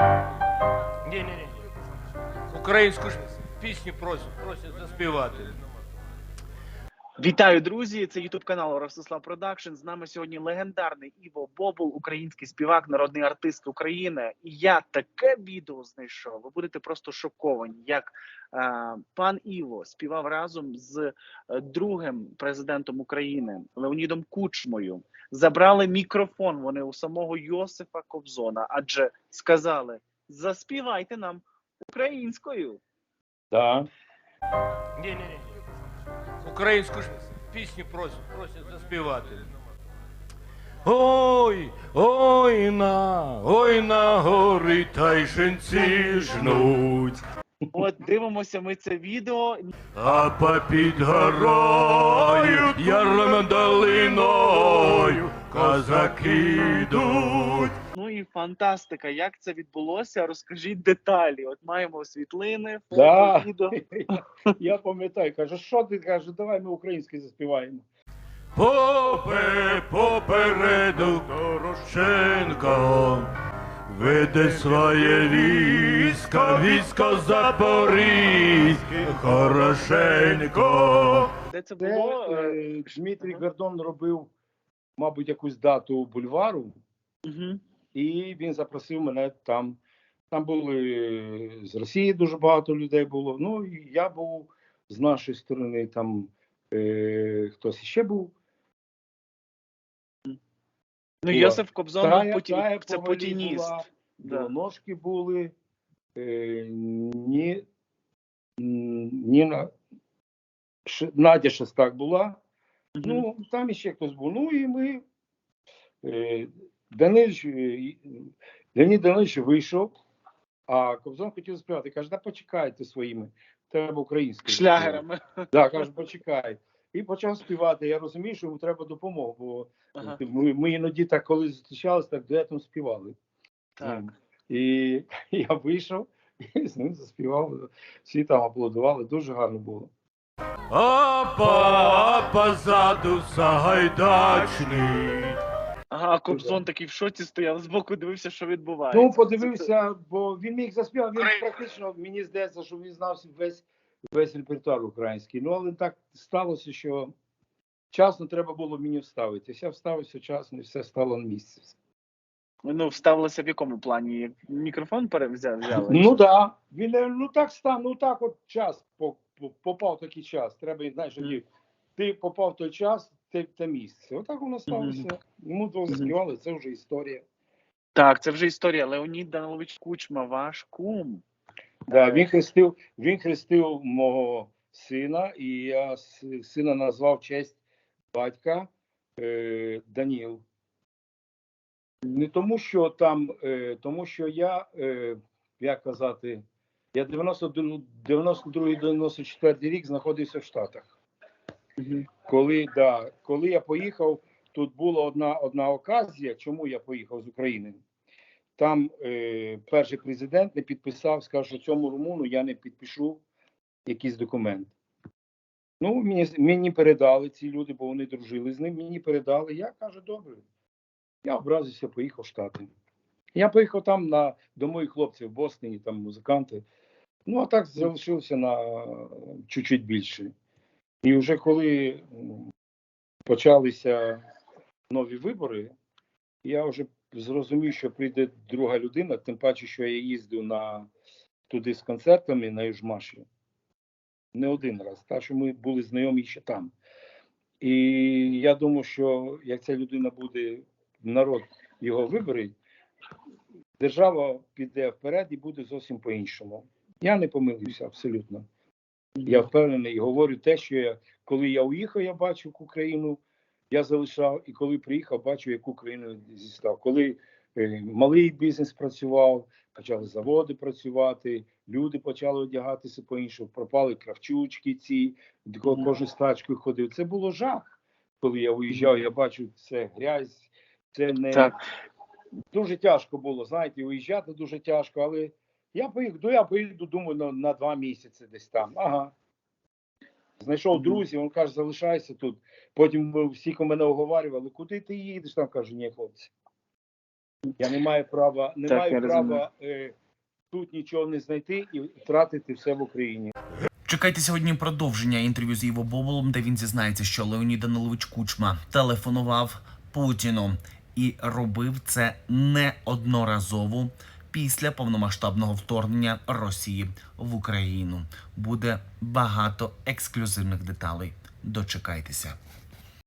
Ні, ні, ні. Українську ж пісню просять, просять заспівати. Вітаю, друзі! Це Ютуб канал Ростислав Продакшн. З нами сьогодні легендарний Іво Бобул, український співак, народний артист України. І я таке відео знайшов. Ви будете просто шоковані, як е, пан Іво співав разом з е, другим президентом України Леонідом Кучмою. Забрали мікрофон вони у самого Йосифа Кобзона, адже сказали: заспівайте нам українською. Да. Ні, ні, ні. Українську ж пісню просять, просять заспівати. Ой, ой на, ой на гори та й жінці жнуть, От дивимося ми це відео. а попід горою, яром долиною, козаки йдуть. Ну і фантастика, як це відбулося? Розкажіть деталі. От маємо світлини, фото, Да. відео. Я пам'ятаю, кажу, що ти каже, давай ми українське заспіваємо. Попе попереду Порошенко веде своє військо, військо Запорізьке, хорошенько. Де це було? Е, е, Дмитрій Гордон робив, мабуть, якусь дату бульвару, Угу. і він запросив мене там. Там були е, з Росії дуже багато людей було. Ну і я був з нашої сторони, там е, хтось ще був. Ну, О, Йосиф Кобзон Тая- був путі... Тая це Повалій путініст. Да. Білоножки були, е, ні, Ніна, Ш, Надя Шестак була. Мгм. Ну, там іще хтось був. Ну і ми. Е, Данилович, е, Леонід Данилович вийшов, а Кобзон хотів співати. Каже, да почекайте своїми, треба українською. Шлягерами. Так, каже, почекай. І почав співати. Я розумію, що йому треба допомога, бо Ага. ми, ми іноді так, коли зустрічалися, так дуетом співали. Так. І я вийшов і з ним заспівав. Всі там аплодували, дуже гарно було. А по- а Сагайдачний. Ага, Кобзон такий в шоці стояв, збоку дивився, що відбувається. Ну, подивився, бо він міг заспівати. Він практично, мені здається, що він знав весь, весь репертуар український. Ну, але так сталося, що вчасно треба було мені вставити. Я вставився вчасно і все стало на місце. Ну, вставилося в якому плані? Мікрофон перевзяв взяли? Ну так. Да. Він е, ну так став, ну так от час по- по- попав такий час. Треба, знаєш, Мгм. ти попав той час, те, те місце. Отак воно сталося. Йому двох Мгм. заспівали, це вже історія. Так, це вже історія. Леонід Данилович Кучма, ваш кум. Да, він хрестив, він хрестив мого сина, і я сина назвав в честь батька е, Даніл. Не тому, що там, е, тому що я, е, як казати, я 92-94 рік знаходився в Штатах. Коли, да, коли я поїхав, тут була одна, одна оказія, чому я поїхав з України. Там е, перший президент не підписав, сказав, що цьому румуну я не підпишу якийсь документ. Ну, мені, мені передали ці люди, бо вони дружили з ним. Мені передали. Я кажу, добре. Я образився, поїхав в Штати. Я поїхав там на, до моїх хлопців в Бостоні, там музиканти. Ну, а так залишився на чуть-чуть більше. І вже коли почалися нові вибори, я вже зрозумів, що прийде друга людина, тим паче, що я їздив на, туди з концертами на Южмаші. Не один раз, так що ми були знайомі ще там. І я думаю, що як ця людина буде, народ його вибере, держава піде вперед і буде зовсім по-іншому. Я не помилився абсолютно. Я впевнений і говорю те, що я, коли я уїхав, я бачив Україну, я залишав, і коли приїхав, бачу, яку країну зістав. Коли е, малий бізнес працював, почали заводи працювати, люди почали одягатися по-іншому, пропали кравчучки ці, ко- кожен з тачкою ходив. Це було жах. Коли я уїжджав, я бачу, це грязь, це не Так. дуже тяжко було, знаєте, уїжджати дуже тяжко, але я поїду, ну, я поїду, думаю, на, на два місяці десь там. Ага. Знайшов друзів, він каже, залишайся тут. Потім всі мене оговарювали, куди ти їдеш? Там кажу, ні, хлопці. Я не маю права, не Так, маю права е, тут нічого не знайти і втратити все в Україні. Чекайте сьогодні продовження інтерв'ю з Іво Боболом, де він зізнається, що Леонід Данилович Кучма телефонував Путіну і робив це неодноразово після повномасштабного вторгнення Росії в Україну. Буде багато ексклюзивних деталей. Дочекайтеся.